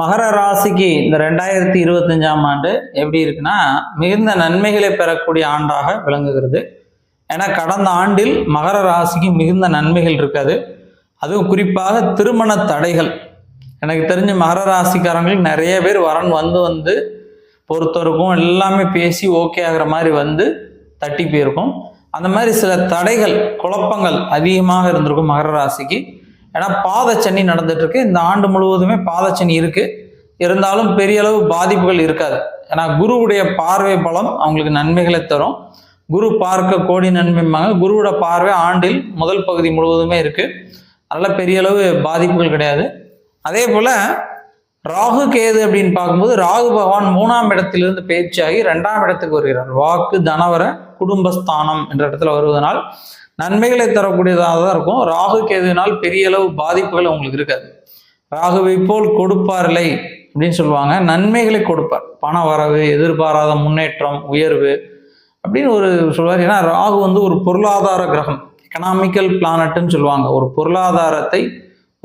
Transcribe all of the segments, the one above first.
மகர ராசிக்கு இந்த ரெண்டாயிரத்தி இருபத்தஞ்சாம் ஆண்டு எப்படி இருக்குன்னா மிகுந்த நன்மைகளை பெறக்கூடிய ஆண்டாக விளங்குகிறது. ஏன்னா கடந்த ஆண்டில் மகர ராசிக்கு மிகுந்த நன்மைகள் இருக்காது. அதுவும் குறிப்பாக திருமண தடைகள். எனக்கு தெரிஞ்ச மகர ராசிக்காரங்களுக்கு நிறைய பேர் வரன் வந்து வந்து பொறுத்தவருக்கும் எல்லாமே பேசி ஓகே ஆகிற மாதிரி வந்து தட்டி போயிருக்கும். அந்த மாதிரி சில தடைகள் குழப்பங்கள் அதிகமாக இருந்திருக்கும் மகர ராசிக்கு. ஏன்னா பாதச்சனி நடந்துட்டு இருக்கு இந்த ஆண்டு முழுவதுமே பாதச்சனி இருக்கு. இருந்தாலும் பெரிய அளவு பாதிப்புகள் இருக்காது. ஏன்னா குருவுடைய பார்வை பலம் அவங்களுக்கு நன்மைகளை தரும். குரு பார்க்க கோடி நன்மைம்பாங்க குருவோட பார்வை ஆண்டில் முதல் பகுதி முழுவதுமே இருக்கு. நல்ல பெரிய அளவு பாதிப்புகள் கிடையாது. அதே போல ராகு கேது அப்படின்னு பார்க்கும்போது ராகு பகவான் மூணாம் இடத்திலிருந்து பேச்சாகி ரெண்டாம் இடத்துக்கு வருகிறார். வாக்கு தனவர குடும்பஸ்தானம் என்ற இடத்துல வருவதனால் நன்மைகளை தரக்கூடியதாக தான் இருக்கும். ராகு கேதுனால் பெரிய அளவு பாதிப்புகள் உங்களுக்கு இருக்காது. ராகுவை போல் கொடுப்பார்லை அப்படின்னு சொல்லுவாங்க. நன்மைகளை கொடுப்பார். பண வரவு எதிர்பாராத முன்னேற்றம் உயர்வு அப்படின்னு ஒரு சொல்வார். ஏன்னா ராகு வந்து ஒரு பொருளாதார கிரகம். எக்கனாமிக்கல் பிளானட்னு சொல்லுவாங்க. ஒரு பொருளாதாரத்தை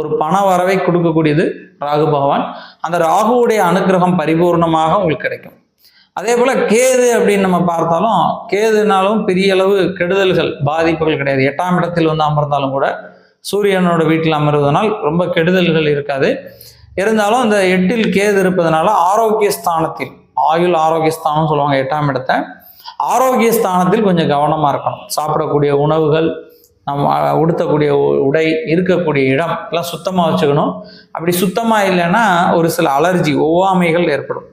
ஒரு பண வரவை கொடுக்கக்கூடியது ராகு பகவான். அந்த ராகுவுடைய அனுகிரகம் பரிபூர்ணமாக உங்களுக்கு கிடைக்கும். அதே போல் கேது அப்படின்னு நம்ம பார்த்தாலும் கேதுனாலும் பெரிய அளவு கெடுதல்கள் பாதிப்புகள் கிடையாது. எட்டாம் இடத்தில் வந்து அமர்ந்தாலும் கூட சூரியனோட வீட்டில் அமர்வதனால் ரொம்ப கெடுதல்கள் இருக்காது. இருந்தாலும் இந்த எட்டில் கேது இருப்பதனால ஆரோக்கிய ஸ்தானத்தில் ஆயுள் ஆரோக்கிய ஸ்தானம் சொல்லுவாங்க எட்டாம் இடத்தை ஆரோக்கிய ஸ்தானத்தில் கொஞ்சம் கவனமாக இருக்கணும். சாப்பிடக்கூடிய உணவுகள் நம்ம உடுத்தக்கூடிய உடை இருக்கக்கூடிய இடம் எல்லாம் சுத்தமாக வச்சுக்கணும். அப்படி சுத்தமாக இல்லைன்னா ஒரு சில அலர்ஜி ஒவ்வாமைகள் ஏற்படும்.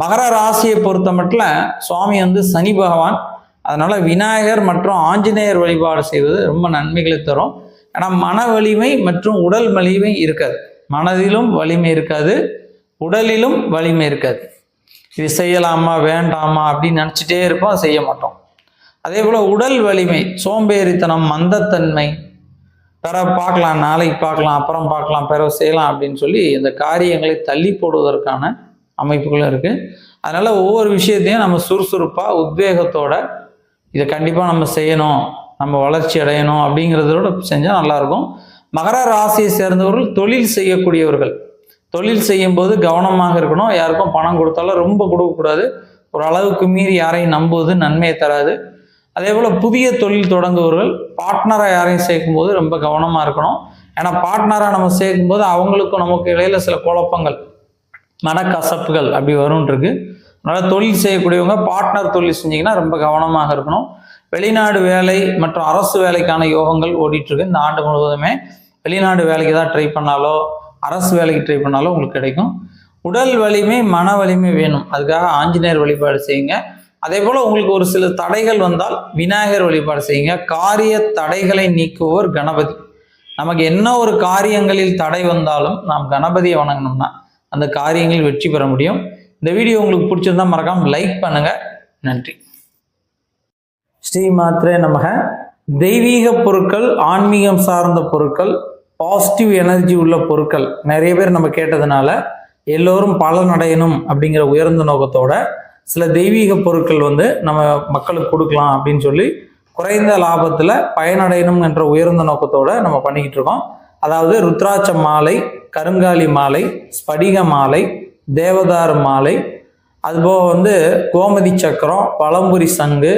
மகர ராசியை பொறுத்த மட்டும் சுவாமி வந்து சனி பகவான். அதனால் விநாயகர் மற்றும் ஆஞ்சநேயர் வழிபாடு செய்வது ரொம்ப நன்மைகளை தரும். ஏன்னா மன வலிமை மற்றும் உடல் வலிமை இருக்காது. மனதிலும் வலிமை இருக்காது. உடலிலும் வலிமை இருக்காது. இது செய்யலாமா வேண்டாமா அப்படின்னு நினச்சிட்டே இருப்போம் செய்ய மாட்டோம். அதே போல் உடல் வலிமை சோம்பேறித்தனம் மந்தத்தன்மை. பிற பார்க்கலாம் நாளைக்கு பார்க்கலாம் அப்புறம் பார்க்கலாம் பிறகு செய்யலாம் அப்படின்னு சொல்லி இந்த காரியங்களை தள்ளி போடுவதற்கான அமைப்புகளும் இருக்குது அதனால் ஒவ்வொரு விஷயத்தையும் நம்ம சுறுசுறுப்பாக உத்வேகத்தோட இதை கண்டிப்பாக நம்ம செய்யணும் நம்ம வளர்ச்சி அடையணும் அப்படிங்கிறதோட செஞ்சால் நல்லாயிருக்கும். மகர ராசியை சேர்ந்தவர்கள் தொழில் செய்யக்கூடியவர்கள். தொழில் செய்யும்போது கவனமாக இருக்கணும். யாருக்கும் பணம் கொடுத்தாலும் ரொம்ப கொடுக்கக்கூடாது. ஒரு அளவுக்கு மீறி யாரையும் நம்புவது நன்மையை தராது. அதே போல் புதிய தொழில் தொடங்குபவர்கள் பார்ட்னராக யாரையும் சேர்க்கும்போது ரொம்ப கவனமாக இருக்கணும். ஏன்னா பார்ட்னராக நம்ம சேர்க்கும்போது அவங்களுக்கும் நமக்கு இடையில சில குழப்பங்கள். மனக்கசப்புகள் அப்படி வரும்ன்றிருக்கு. அதனால் தொழில் செய்யக்கூடியவங்க பார்ட்னர் தொழில் செஞ்சீங்கன்னா ரொம்ப கவனமாக இருக்கணும். வெளிநாடு வேலை மற்றும் அரசு வேலைக்கான யோகங்கள் ஓடிட்டுருக்கு. இந்த ஆண்டு முழுவதுமே வெளிநாடு வேலைக்கு தான் ட்ரை பண்ணாலோ அரசு வேலைக்கு ட்ரை பண்ணாலோ உங்களுக்கு கிடைக்கும். உடல் வலிமை மன வலிமை வேணும். அதுக்காக ஆஞ்சநேயர் வழிபாடு செய்யுங்க. அதே போல் உங்களுக்கு ஒரு சில தடைகள் வந்தால் விநாயகர் வழிபாடு செய்யுங்க. காரிய தடைகளை நீக்குவோர் கணபதி. நமக்கு என்ன ஒரு காரியங்களில் தடை வந்தாலும் நாம் கணபதியை வணங்கினோம்னா அந்த காரியங்களில் வெற்றி பெற முடியும். இந்த வீடியோ உங்களுக்கு பிடிச்சிருந்தா மறக்காம லைக் பண்ணுங்க. நன்றி. ஸ்ரீ மாத்திரே நமக. தெய்வீக பொருட்கள் ஆன்மீகம் சார்ந்த பொருட்கள் பாசிட்டிவ் எனர்ஜி உள்ள பொருட்கள். நிறைய பேர் நம்ம கேட்டதுனால எல்லோரும் பலனடையணும் அப்படிங்கிற உயர்ந்த நோக்கத்தோட சில தெய்வீக பொருட்கள் வந்து நம்ம மக்களுக்கு கொடுக்கலாம் அப்படின்னு சொல்லி குறைந்த லாபத்தில் பயனடையணும் என்ற உயர்ந்த நோக்கத்தோட நம்ம பண்ணிக்கிட்டு இருக்கோம். அதாவது ருத்ராட்ச மாலை கருங்காலி மாலை ஸ்படிக மாலை தேவதார் மாலை அதுபோக வந்து கோமதி சக்கரம் பழம்புரி சங்கு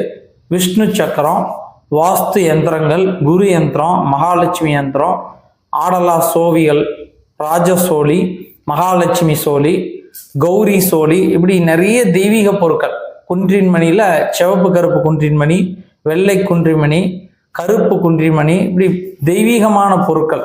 விஷ்ணு சக்கரம் வாஸ்து யந்திரங்கள் குரு யந்திரம் மகாலட்சுமி யந்திரம் ஆடலா சோவிகள் ராஜசோழி மகாலட்சுமி சோழி கௌரி சோழி இப்படி நிறைய தெய்வீக பொருட்கள். குன்றின்மணியில் சிவப்பு கருப்பு குன்றின்மணி வெள்ளை குன்றிமணி கருப்பு குன்றிமணி இப்படி தெய்வீகமான பொருட்கள்.